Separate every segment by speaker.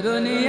Speaker 1: don't need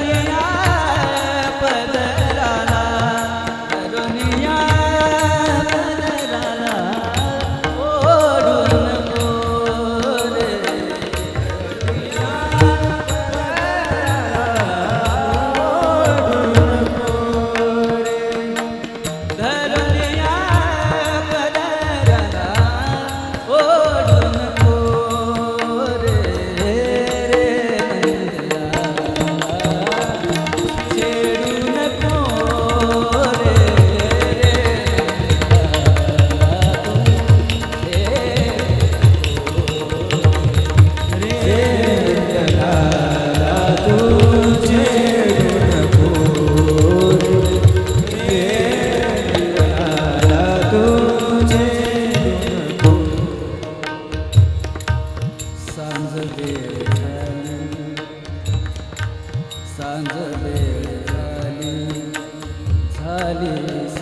Speaker 1: রে सांज वेळ झाली. सांज वेळ झाली झाली.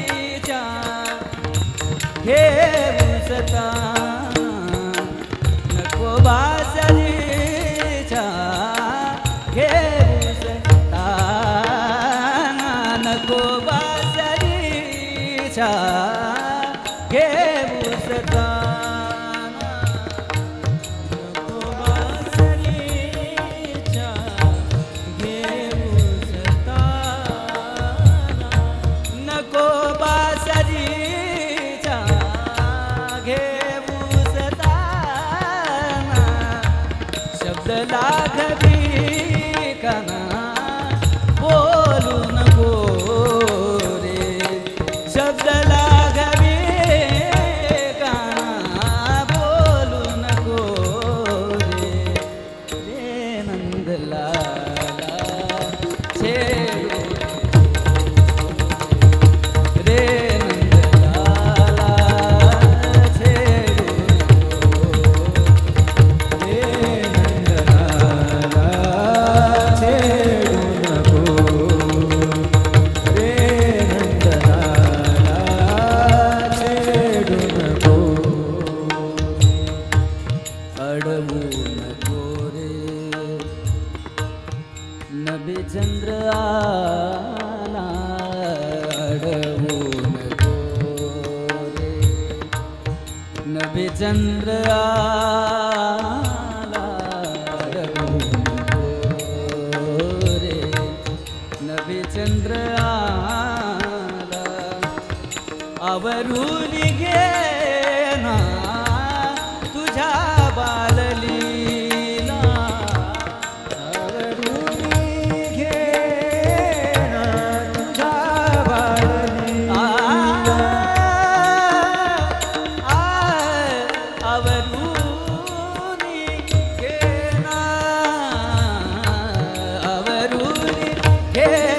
Speaker 1: Yeah. લાગવે होऊन गोरे नबी चंद्र रे नबी चंद्र आवरुली 耶。